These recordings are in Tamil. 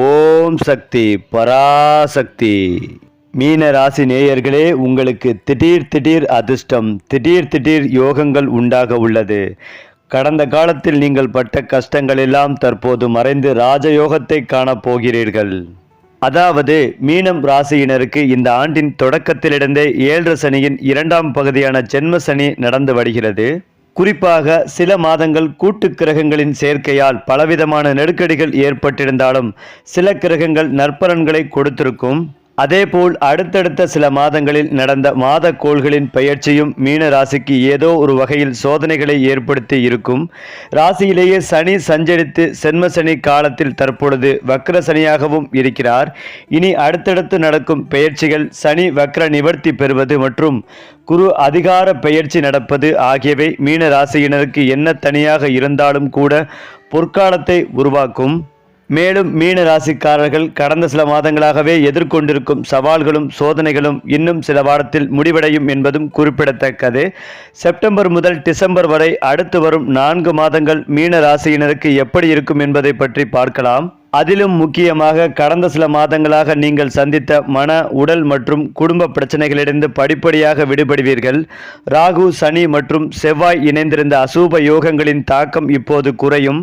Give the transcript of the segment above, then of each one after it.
ஓம் சக்தி பராசக்தி. மீன ராசி நேயர்களே உங்களுக்கு திடீர் திடீர் அதிர்ஷ்டம் திடீர் திடீர் யோகங்கள் உண்டாக உள்ளது. கடந்த காலத்தில் நீங்கள் பட்ட கஷ்டங்கள் எல்லாம் தற்போது மறைந்து ராஜயோகத்தை காணப் போகிறீர்கள். அதாவது மீனம் ராசியினருக்கு இந்த ஆண்டின் தொடக்கத்திலிருந்தே ஏழரை சனியின் இரண்டாம் பகுதியான ஜென்ம சனி நடந்து வருகிறது. குறிப்பாக சில மாதங்கள் கூட்டு கிரகங்களின் சேர்க்கையால் பலவிதமான நெருக்கடிகள் ஏற்பட்டிருந்தாலும் சில கிரகங்கள் நற்பலன்களை கொடுத்திருக்கும். அதேபோல் அடுத்தடுத்த சில மாதங்களில் நடந்த மாத கோள்களின் பெயர்ச்சியும் மீன ராசிக்கு ஏதோ ஒரு வகையில் சோதனைகளை ஏற்படுத்தி இருக்கும். ராசியிலேயே சனி சஞ்சரித்து சென்ம சனி காலத்தில் தற்பொழுது வக்ர சனியாகவும் இருக்கிறார். இனி அடுத்தடுத்து நடக்கும் பெயர்ச்சிகள் சனி வக்ர நிவர்த்தி பெறுவது மற்றும் குரு அதிகார பெயர்ச்சி நடப்பது ஆகியவை மீன ராசியினருக்கு என்ன தனியாக இருந்தாலும் கூட பொற்காலத்தை உருவாக்கும். மேலும் மீன ராசிக்காரர்கள் கடந்த சில மாதங்களாகவே எதிர்கொண்டிருக்கும் சவால்களும் சோதனைகளும் இன்னும் சில வாரத்தில் முடிவடையும் என்பதும் குறிப்பிடத்தக்கது. செப்டம்பர் முதல் டிசம்பர் வரை அடுத்து வரும் நான்கு மாதங்கள் மீன ராசியினருக்கு எப்படி இருக்கும் என்பதை பற்றி பார்க்கலாம். அதிலும் முக்கியமாக கடந்த சில மாதங்களாக நீங்கள் சந்தித்த மன உடல் மற்றும் குடும்ப பிரச்சனைகளிலிருந்து படிப்படியாக விடுபடுவீர்கள். ராகு சனி மற்றும் செவ்வாய் இணைந்திருந்த அசூப யோகங்களின் தாக்கம் இப்போது குறையும்.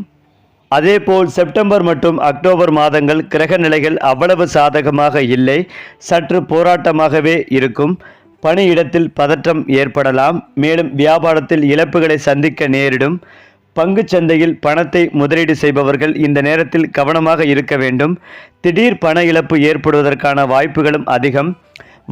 அதேபோல் செப்டம்பர் மற்றும் அக்டோபர் மாதங்கள் கிரக நிலைகள் அவ்வளவு சாதகமாக இல்லை. சற்று போராட்டமாகவே இருக்கும். பணியிடத்தில் பதற்றம் ஏற்படலாம். மேலும் வியாபாரத்தில் இழப்புகளை சந்திக்க நேரிடும். பங்கு சந்தையில் பணத்தை முதலீடு செய்பவர்கள் இந்த நேரத்தில் கவனமாக இருக்க வேண்டும். திடீர் பண இழப்பு ஏற்படுவதற்கான வாய்ப்புகளும் அதிகம்.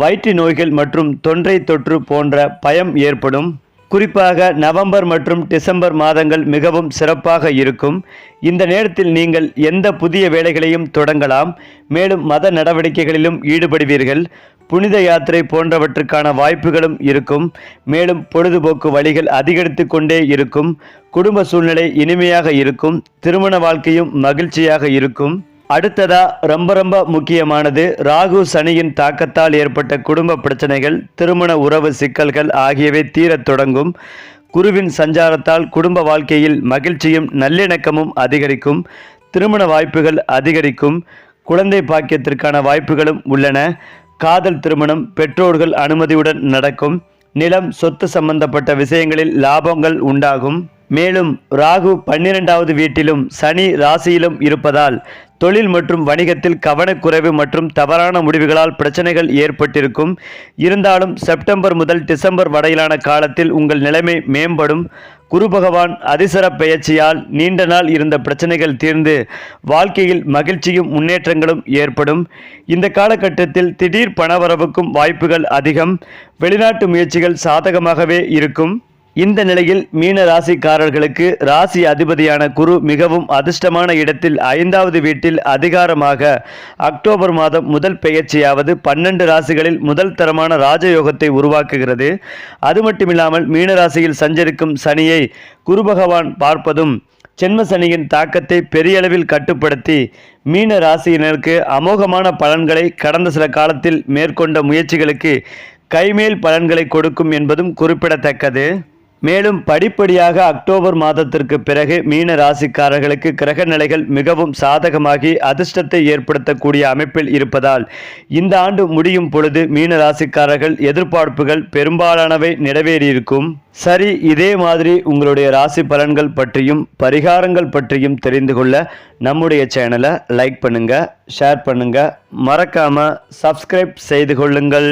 வயிற்று நோய்கள் மற்றும் தொன்றை தொற்று போன்ற பயம் ஏற்படும். குறிப்பாக நவம்பர் மற்றும் டிசம்பர் மாதங்கள் மிகவும் சிறப்பாக இருக்கும். இந்த நேரத்தில் நீங்கள் எந்த புதிய வேலைகளையும் தொடங்கலாம் மேலும் மத நடவடிக்கைகளிலும் ஈடுபடுவீர்கள். புனித யாத்திரை போன்றவற்றுக்கான வாய்ப்புகளும் இருக்கும். மேலும் பொழுதுபோக்கு வழிகள் அதிகரித்து கொண்டே இருக்கும். குடும்ப சூழ்நிலை இனிமையாக இருக்கும். திருமண வாழ்க்கையும் மகிழ்ச்சியாக இருக்கும். அடுத்ததா ரொம்ப ரொம்ப முக்கியமானது ராகு சனியின் தாக்கத்தால் ஏற்பட்ட குடும்ப பிரச்சனைகள் திருமண உறவு சிக்கல்கள் ஆகியவை தீரத் தொடங்கும். குருவின் சஞ்சாரத்தால் குடும்ப வாழ்க்கையில் மகிழ்ச்சியும் நல்லிணக்கமும் அதிகரிக்கும். திருமண வாய்ப்புகள் அதிகரிக்கும். குழந்தை பாக்கியத்திற்கான வாய்ப்புகளும் உள்ளன. காதல் திருமணம் பெற்றோர்கள் அனுமதியுடன் நடக்கும். நிலம் சொத்து சம்பந்தப்பட்ட விஷயங்களில் லாபங்கள் உண்டாகும். மேலும் ராகு பன்னிரெண்டாவது வீட்டிலும் சனி ராசியிலும் இருப்பதால் தொழில் மற்றும் வணிகத்தில் கவனக்குறைவு மற்றும் தவறான முடிவுகளால் பிரச்சனைகள் ஏற்பட்டிருக்கும். இருந்தாலும் செப்டம்பர் முதல் டிசம்பர் வரையிலான காலத்தில் உங்கள் நிலைமை மேம்படும். குரு பகவான் அதிசர பெயர்ச்சியால் நீண்ட நாள் இருந்த பிரச்சனைகள் தீர்ந்து வாழ்க்கையில் மகிழ்ச்சியும் முன்னேற்றங்களும் ஏற்படும். இந்த காலகட்டத்தில் திடீர் பணவரவுக்கும் வாய்ப்புகள் அதிகம். வெளிநாட்டு முயற்சிகள் சாதகமாகவே இருக்கும். இந்த நிலையில் மீன ராசிக்காரர்களுக்கு ராசி அதிபதியான குரு மிகவும் அதிர்ஷ்டமான இடத்தில் ஐந்தாவது வீட்டில் அதிகாரமாக அக்டோபர் மாதம் முதல் பெயர்ச்சியாவது பன்னெண்டு ராசிகளில் முதல் தரமான ராஜயோகத்தை உருவாக்குகிறது. அது மட்டுமில்லாமல் மீன ராசியில் சஞ்சரிக்கும் சனியை குரு பகவான் பார்ப்பதும் சென்ம சனியின் தாக்கத்தை பெரியளவில் கட்டுப்படுத்தி மீன ராசியினருக்கு அமோகமான பலன்களை கடந்த சில காலத்தில் மேற்கொண்ட முயற்சிகளுக்கு கைமேல் பலன்களை கொடுக்கும் என்பதும் குறிப்பிடத்தக்கது. மேலும் படிப்படியாக அக்டோபர் மாதத்திற்கு பிறகு மீன ராசிக்காரர்களுக்கு கிரக நிலைகள் மிகவும் சாதகமாகி அதிர்ஷ்டத்தை ஏற்படுத்தக்கூடிய அமைப்பில் இருப்பதால் இந்த ஆண்டு முடியும் பொழுது மீன ராசிக்காரர்கள் எதிர்பார்ப்புகள் பெரும்பாலானவை நிறைவேறியிருக்கும். சரி இதே மாதிரி உங்களுடைய ராசி பலன்கள் பற்றியும் பரிகாரங்கள் பற்றியும் தெரிந்து கொள்ள நம்முடைய சேனலை லைக் பண்ணுங்கள் ஷேர் பண்ணுங்கள் மறக்காமல் சப்ஸ்கிரைப் செய்து கொள்ளுங்கள்.